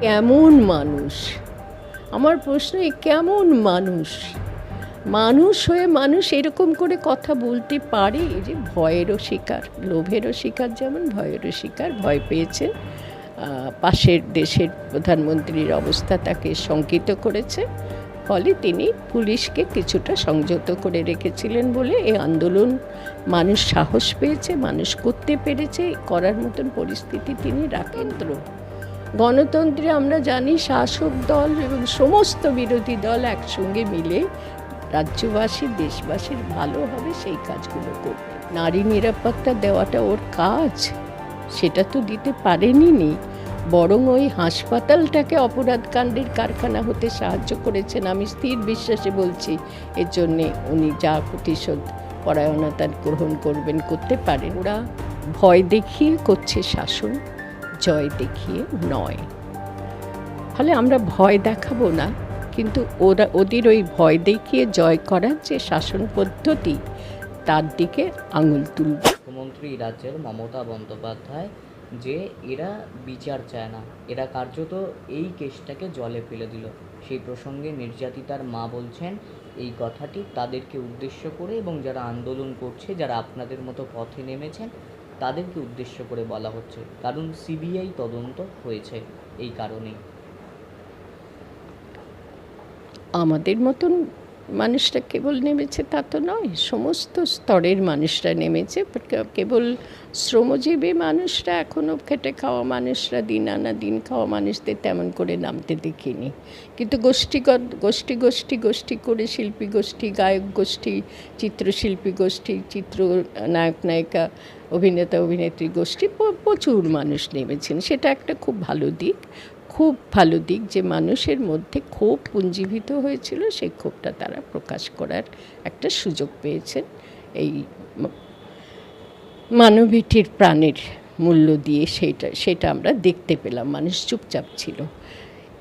কেমন মানুষ? আমার প্রশ্ন এই কেমন মানুষ? মানুষ হয়ে মানুষ এরকম করে কথা বলতে পারে? যে ভয়েরও শিকার, লোভেরও শিকার যেমন ভয়েরও শিকার, ভয় পেয়েছে। পাশের দেশের প্রধানমন্ত্রীর অবস্থা তাকে শঙ্কিত করেছে। ফলে তিনি পুলিশকে কিছুটা সংযত করে রেখেছিলেন বলে এই আন্দোলন মানুষ সাহস পেয়েছে, মানুষ করতে পেরেছে। করার মতন পরিস্থিতি তিনি রাখেন্দ্র গণতন্ত্রে আমরা জানি শাসক দল এবং সমস্ত বিরোধী দল একসঙ্গে মিলে রাজ্যবাসী দেশবাসীর ভালো হবে সেই কাজগুলো করবে নারী নিরাপত্তা দেওয়াটা ওর কাজ, সেটা তো দিতে পারেনি নি। বরং ওই হাসপাতালটাকে অপরাধকাণ্ডের কারখানা হতে সাহায্য করেছেন, আমি স্থির বিশ্বাসে বলছি। এর জন্যে উনি যা প্রতিশোধ পরায়ণতা গ্রহণ করবেন, করতে পারেন। ওরা ভয় দেখিয়ে করছে শাসন। জয় দেখিয়ে নয়। ফলে আমরা ভয় দেখাবো না, কিন্তু ওরা, ওদের ওই ভয় দেখিয়ে জয় করার যে শাসন পদ্ধতি, তার দিকে আঙুল তুলব। মুখ্যমন্ত্রী রাজ্যের মমতা বন্দ্যোপাধ্যায় যে এরা বিচার চায় না, এরা কার্যত এই কেসটাকে জলে ফেলে দিল। সেই প্রসঙ্গে নির্যাতিতার মা বলছেন, এই কথাটি তাদেরকে উদ্দেশ্য করে এবং যারা আন্দোলন করছে, যারা আপনাদের মতো পথে নেমেছেন তাদেরকে উদ্দেশ্য করে বলা হচ্ছে কারণ সিবিআই তদন্ত হয়েছে এই কারণেই। আমাদের মতন মানুষরা কেবল নেমেছে, তা তো নয়। সমস্ত স্তরের মানুষরা নেমেছে। কেবল শ্রমজীবী মানুষরা এখনও খেটে খাওয়া মানুষরা, দিন আনা দিন খাওয়া মানুষদের তেমন করে নামতে দেখিনি। কিন্তু গোষ্ঠীগত গোষ্ঠী গোষ্ঠী গোষ্ঠী করে শিল্পী গোষ্ঠী, গায়ক গোষ্ঠী, চিত্রশিল্পী গোষ্ঠী, চিত্র নায়ক, নায়িকা, অভিনেতা, অভিনেত্রী গোষ্ঠী প্রচুর মানুষ নেমেছেন। সেটা একটা খুব ভালো দিক। খুব ভালো দিক যে মানুষের মধ্যে ক্ষোভ পুঞ্জীভূত হয়েছিল সেই ক্ষোভটা তারা প্রকাশ করার একটা সুযোগ পেয়েছেন। এই মানবীটির প্রাণের মূল্য দিয়ে সেটা সেটা আমরা দেখতে পেলাম, মানুষ চুপচাপ ছিল।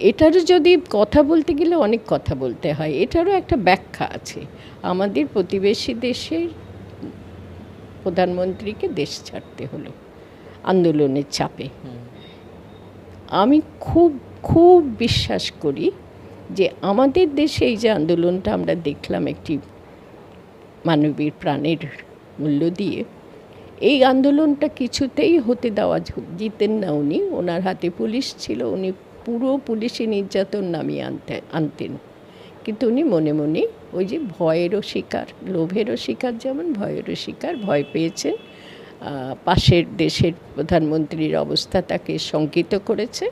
এটারও যদি কথা বলতে গেলে অনেক কথা বলতে হয়, এটারও একটা ব্যাখ্যা আছে। আমাদের প্রতিবেশী দেশের প্রধানমন্ত্রীকে দেশ ছাড়তে হলো, আন্দোলনের চাপে। আমি খুব খুব বিশ্বাস করি যে আমাদের দেশে এই যে আন্দোলনটা আমরা দেখলাম একটি মানবীর প্রাণের মূল্য দিয়ে, এই আন্দোলনটা কিছুতেই হতে দেওয়া জিতেন না উনি। ওনার হাতে পুলিশ ছিল, উনি পুরো পুলিশি নির্যাতন নামিয়ে আনতে, আনতেন। কিন্তু উনি মনে মনে ওই যে ভয়েরও শিকার, লোভেরও শিকার যেমন, ভয়েরও শিকার, ভয় পেয়েছেন। পাশের দেশের প্রধানমন্ত্রীর অবস্থা তাকে শঙ্কিত করেছে।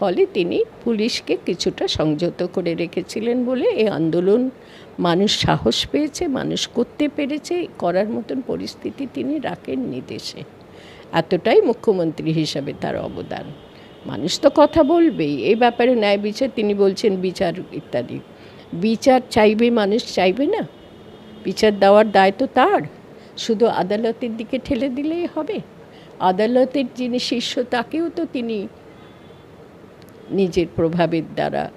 ফলে তিনি পুলিশকে কিছুটা সংযত করে রেখেছিলেন বলে এই আন্দোলন মানুষ সাহস পেয়েছে, মানুষ করতে পেরেছে, করার মতন পরিস্থিতি তিনি রাখেননি দেশে। এতটাই মুখ্যমন্ত্রী হিসাবে তার অবদান। মানুষ তো কথা বলবেই এই ব্যাপারে ন্যায় বিচার, তিনি বলছেন বিচার ইত্যাদি। বিচার চাইবে মানুষ, চাইবে না। বিচার দেওয়ার দায় তো তার। শুধু আদালতের দিকে ঠেলে দিলেই হবে। আদালতের যিনি শিষ্য তাকেও তো তিনি নিজের প্রভাবের দ্বারা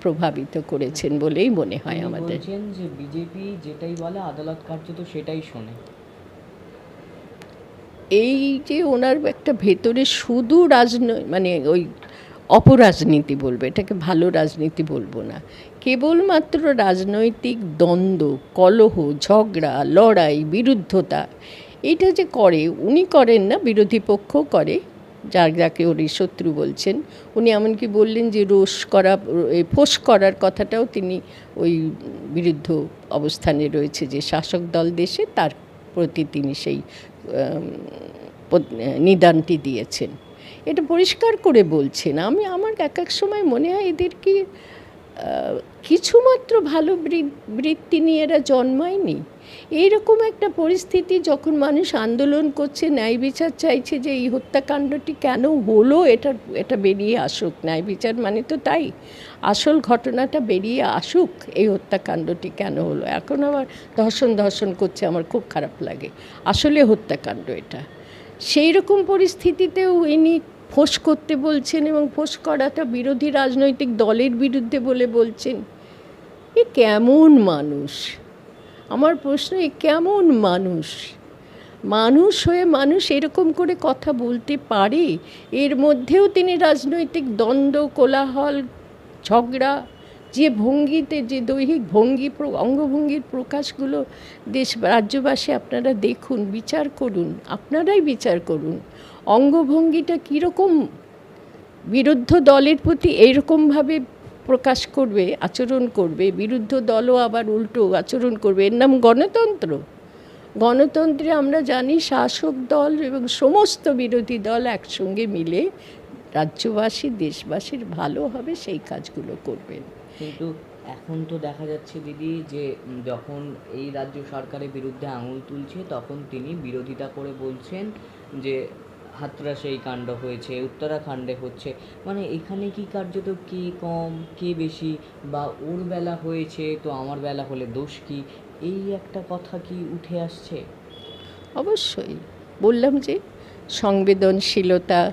প্রভাবিত করেছেন বলেই মনে হয় আমাদের। যে বিজেপি যেটাই বলে আদালত কার্য তো সেটাই শোনে। এই যে ওনার একটা ভেতরে শুধু রাজনৈ মানে ওই অপরাজনীতি বলব, এটাকে ভালো রাজনীতি বলব না। কেবলমাত্র রাজনৈতিক দ্বন্দ্ব, কলহ, ঝগড়া, লড়াই, বিরুদ্ধতা, এটা যে করে, উনি করেন না, বিরোধী পক্ষ করে, যার যাকে উনি শত্রু বলছেন। উনি এমনকি বললেন যে, রোষ করা ফোঁস করার কথাটাও তিনি ওই বিরুদ্ধ অবস্থানে রয়েছে যে, শাসক দল দেশে তার প্রতি তিনি সেই নিদানটি দিয়েছেন। এটা পরিষ্কার করে বলছেন আমি আমার এক এক সময় মনে হয় এদের কি কিছুমাত্র ভালো বৃত্তি নিয়ে এরা জন্মায়নি। এইরকম একটা পরিস্থিতি যখন মানুষ আন্দোলন করছে, ন্যায় বিচার চাইছে যে এই হত্যাকাণ্ডটি কেন হলো, এটা এটা বেরিয়ে আসুক। ন্যায় বিচার মানে তো তাই। আসল ঘটনাটা বেরিয়ে আসুক, এই হত্যাকাণ্ডটি কেন হলো। এখন আবার ধর্ষণ ধর্ষণ করছে, আমার খুব খারাপ লাগে। আসলে হত্যাকাণ্ড এটা। সেই রকম পরিস্থিতিতেও ইনি ফোঁস করতে বলছেন এবং ফোঁস করাটা বিরোধী রাজনৈতিক দলের বিরুদ্ধে বলে বলছেন। এ কেমন মানুষ? আমার প্রশ্ন, এ কেমন মানুষ? মানুষ হয়ে মানুষ এরকম করে কথা বলতে পারে? এর মধ্যেও তিনি রাজনৈতিক দ্বন্দ্ব, কোলাহল, ঝগড়া যে ভঙ্গিতে, যে দৈহিক ভঙ্গি অঙ্গভঙ্গির প্রকাশগুলো দেশ, রাজ্যবাসী আপনারা দেখুন, বিচার করুন, আপনারাই বিচার করুন। অঙ্গভঙ্গিটা কীরকম বিরুদ্ধ দলের প্রতি এইরকমভাবে প্রকাশ করবে, আচরণ করবে, বিরুদ্ধ দলও আবার উল্টো আচরণ করবে। এর নাম গণতন্ত্র। গণতন্ত্রে আমরা জানি শাসক দল এবং সমস্ত বিরোধী দল একসঙ্গে মিলে রাজ্যবাসী, দেশবাসীর ভালো হবে, সেই কাজগুলো করবেন। কিন্তু এখন তো দেখা যাচ্ছে দিদি যে যখন এই রাজ্য সরকারের বিরুদ্ধে আঙুল তুলছে, তখন তিনি বিরোধিতা করে বলছেন যে হাতরাসে এই কাণ্ড হয়েছে, উত্তরাখণ্ডে হচ্ছে। মানে এখানে কি কার্যত কে কম, কে বেশি, বা ওর বেলা হয়েছে, তো আমার বেলা হলে দোষ কি? এই একটা কথা কি উঠে আসছে? অবশ্যই। বললাম যে, সংবেদনশীলতা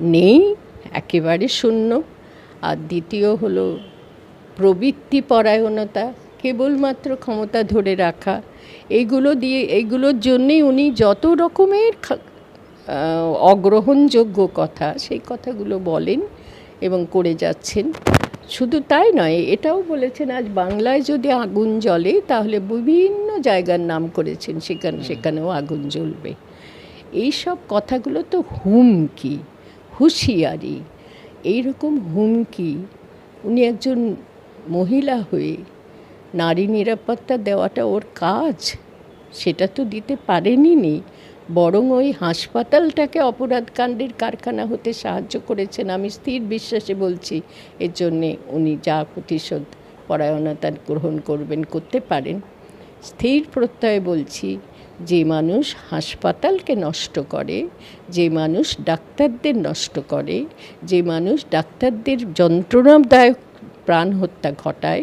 নেই, একেবারে শূন্য। আর দ্বিতীয় হলো প্রবৃত্তি পরায়ণতা কেবলমাত্র ক্ষমতা ধরে রাখা এইগুলো দিয়ে এইগুলোর জন্যেই উনি যত রকমের অগ্রহণযোগ্য কথা সেই কথাগুলো বলেন এবং করে যাচ্ছেন। শুধু তাই নয় এটাও বলেছেন আজ বাংলায় যদি আগুন জ্বলে তাহলে বিভিন্ন জায়গার নাম করেছেন সেখানে সেখানেও আগুন জ্বলবে। এইসব কথাগুলো তো হুমকি হুঁশিয়ারি এইরকম হুমকি। উনি একজন মহিলা হয়ে নারী নিরাপত্তা দেওয়াটা ওর কাজ। সেটা তো দিতে পারেনি নি। বরং ওই হাসপাতালটাকে অপরাধকাণ্ডের কারখানা হতে সাহায্য করেছেন আমি স্থির বিশ্বাসে বলছি। এর জন্যে উনি যা প্রতিশোধ পরায়ণতা গ্রহণ করবেন, করতে পারেন। স্থির প্রত্যয়ে বলছি, যে মানুষ হাসপাতালকে নষ্ট করে, যে মানুষ ডাক্তারদের নষ্ট করে, যে মানুষ ডাক্তারদের যন্ত্রণাদায়ক প্রাণ হত্যা ঘটায়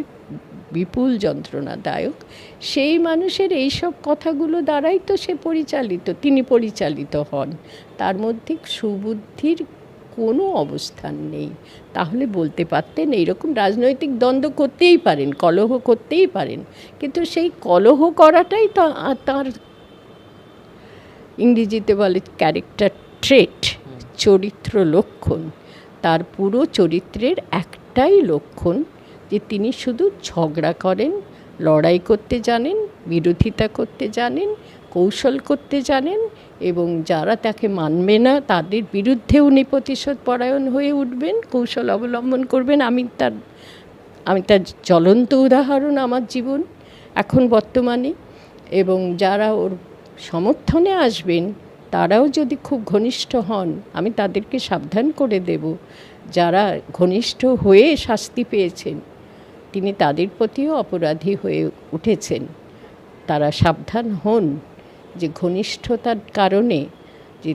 বিপুল যন্ত্রণাদায়ক। সেই মানুষের এইসব কথাগুলো দ্বারাই তো সে পরিচালিত তিনি পরিচালিত হন। তার মধ্যে সুবুদ্ধির কোনো অবস্থান নেই। তাহলে বলতে পারতেন এইরকম রাজনৈতিক দ্বন্দ্ব করতেই পারেন কলহ করতেই পারেন। কিন্তু সেই কলহ করাটাই তা তার ইংরেজিতে বলে ক্যারেক্টার ট্রেট চরিত্র লক্ষণ। তার পুরো চরিত্রের একটাই লক্ষণ যে তিনি শুধু ঝগড়া করেন, লড়াই করতে জানেন, বিরোধিতা করতে জানেন, কৌশল করতে জানেন এবং যারা তাকে মানবে না তাদের বিরুদ্ধে উনি প্রতিশোধ পরায়ণ হয়ে উঠবেন, কৌশল অবলম্বন করবেন। আমি তার আমি তার জ্বলন্ত উদাহরণ আমার জীবন, এখন বর্তমানে এবং যারা ওর সমর্থনে আসবেন, তারাও যদি খুব ঘনিষ্ঠ হন, আমি তাদেরকে সাবধান করে দেব। যারা ঘনিষ্ঠ হয়ে শাস্তি পেয়েছেন, তিনি তাদের প্রতিও অপরাধী হয়ে উঠেছেন। তারা সাবধান হন যে ঘনিষ্ঠতার কারণে যে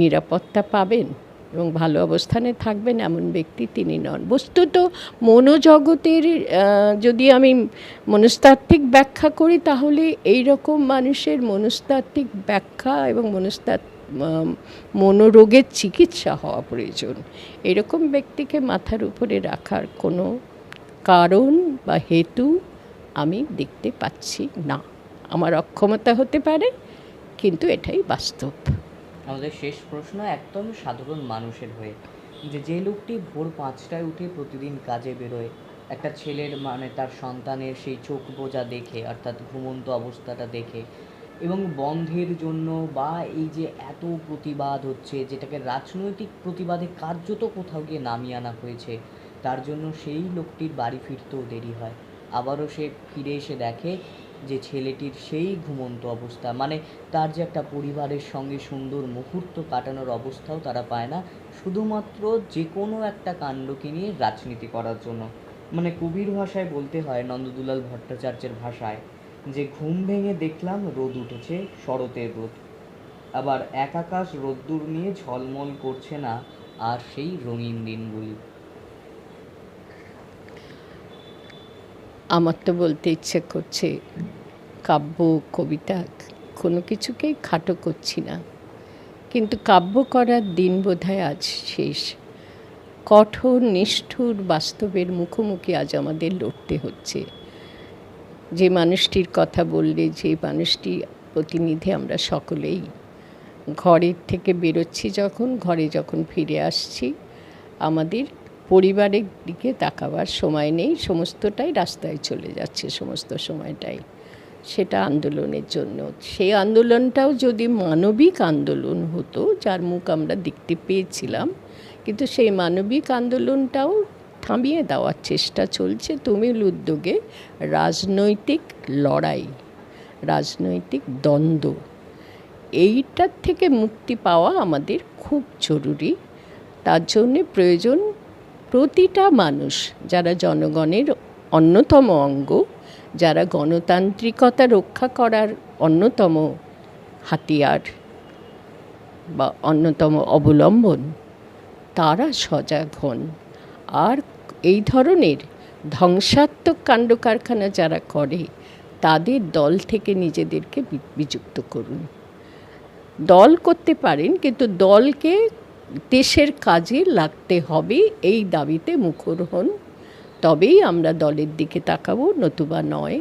নিরাপত্তা পাবেন এবং ভালো অবস্থানে থাকবেন এমন ব্যক্তি তিনি নন। বস্তুত মনোজগতের যদি আমি মনস্তাত্ত্বিক ব্যাখ্যা করি, তাহলে এই রকম মানুষের মনস্তাত্ত্বিক ব্যাখ্যা এবং মনস্তাত্ত্বিক মনোরোগের চিকিৎসা হওয়া প্রয়োজন। এরকম ব্যক্তিকে মাথার উপরে রাখার কোনো কারণ বা হেতু আমি দেখতে পাচ্ছি না। আমার অক্ষমতা হতে পারে, কিন্তু এটাই বাস্তব। আমাদের শেষ প্রশ্ন, একদম সাধারণ মানুষের হয়ে। যে যে লোকটি ভোর পাঁচটায় উঠে প্রতিদিন কাজে বেরোয়, একটা ছেলের মানে তার সন্তানের সেই চোখ বোঝা দেখে, অর্থাৎ ঘুমন্ত অবস্থাটা দেখে এবং বন্ধের জন্য বা এই যে এত প্রতিবাদ হচ্ছে, যেটাকে রাজনৈতিক প্রতিবাদে কার্যত কোথাও গিয়ে নামিয়ে আনা হয়েছে, তার জন্য সেই লোকটির বাড়ি ফিরতেও দেরি হয়। আবারও সে ফিরে এসে দেখে যে ছেলেটির সেই ঘুমন্ত অবস্থা। মানে তার যে একটা পরিবারের সঙ্গে সুন্দর মুহূর্ত কাটানোর অবস্থাও তারা পায় না, শুধুমাত্র যে কোনো একটা কাণ্ডকে নিয়ে রাজনীতি করার জন্য। মানে কবির ভাষায় বলতে হয় নন্দদুলাল ভট্টাচার্যের ভাষায়। যে ঘুম ভেঙে দেখলাম রোদ উঠেছে, শরতের রোদ। আবার এক আকাশ রোদ্দুর নিয়ে ঝলমল করছে না, আর সেই রঙিন দিনগুলি। আমার তো বলতে ইচ্ছে করছে, কাব্য, কবিতা কোনো কিছুকেই খাটো করছি না। কিন্তু কাব্য করার দিন বোধহয় আজ শেষ। কঠোর, নিষ্ঠুর বাস্তবের মুখোমুখি আজ আমাদের লড়তে হচ্ছে। যে মানুষটির কথা বললে, যে মানুষটি প্রতিনিধি আমরা সকলেই ঘরের থেকে বেরোচ্ছি যখন, ঘরে যখন ফিরে আসছি, আমাদের পরিবারের দিকে তাকাবার সময় নেই, সমস্তটাই রাস্তায় চলে যাচ্ছে, সমস্ত সময়টাই। সেটা আন্দোলনের জন্য। সেই আন্দোলনটাও যদি মানবিক আন্দোলন হতো, যার মুখ আমরা দেখতে পেয়েছিলাম, কিন্তু সেই মানবিক আন্দোলনটাও থামিয়ে দেওয়ার চেষ্টা চলছে। তুমিল উদ্যোগে রাজনৈতিক লড়াই, রাজনৈতিক দ্বন্দ্ব, এইটার থেকে মুক্তি পাওয়া আমাদের খুব জরুরি। তার জন্যে প্রয়োজন প্রতিটা মানুষ, যারা জনগণের অন্যতম অঙ্গ, যারা গণতান্ত্রিকতা রক্ষা করার অন্যতম হাতিয়ার বা অন্যতম অবলম্বন, তারা সজাগ হন। আর এই ধরনের ধ্বংসাত্মক কাণ্ড কারখানা যারা করে, তাদের দল থেকে নিজেদেরকে বিযুক্ত করুন। দল করতে পারেন, কিন্তু দলকে দেশের কাজে লাগতে হবে এই দাবিতে মুখর হন। তবেই আমরা দলের দিকে তাকাবো, নতুবা নয়,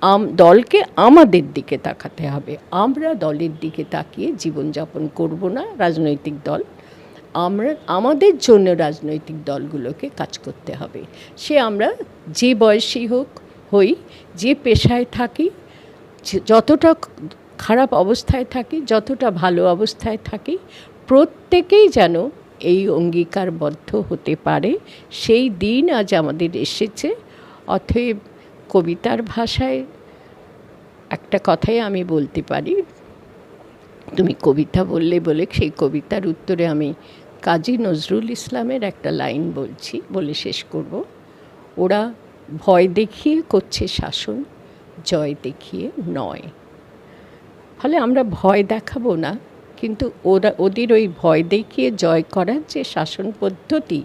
আম, দলকে আমাদের দিকে তাকাতে হবে। আমরা দলের দিকে তাকিয়ে জীবনযাপন করব না, রাজনৈতিক দল। আমরা, আমাদের জন্য রাজনৈতিক দলগুলোকে কাজ করতে হবে। সে আমরা যে বয়সী হোক, হই, যে পেশায় থাকি যতটা খারাপ অবস্থায় থাকি, যতটা ভালো অবস্থায় থাকি, প্রত্যেকেই যেন এই অঙ্গীকারবদ্ধ হতে পারে। সেই দিন আজ আমাদের এসেছে। অতএব কবিতার ভাষায় একটা কথাই আমি বলতে পারি। তুমি কবিতা বললে বলে সেই কবিতার উত্তরে আমি কাজী নজরুল ইসলামের একটা লাইন বলছি, বলে শেষ করব। ওরা ভয় দেখিয়ে করছে শাসন, জয় দেখিয়ে নয়। ফলে আমরা ভয় দেখাবো না, কিন্তু ওরা, ওদের ওই ভয় দেখিয়ে জয় করার যে শাসন পদ্ধতি,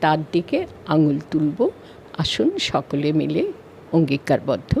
তার দিকে আঙুল তুলব। আসুন সকলে মিলে অঙ্গীকারবদ্ধ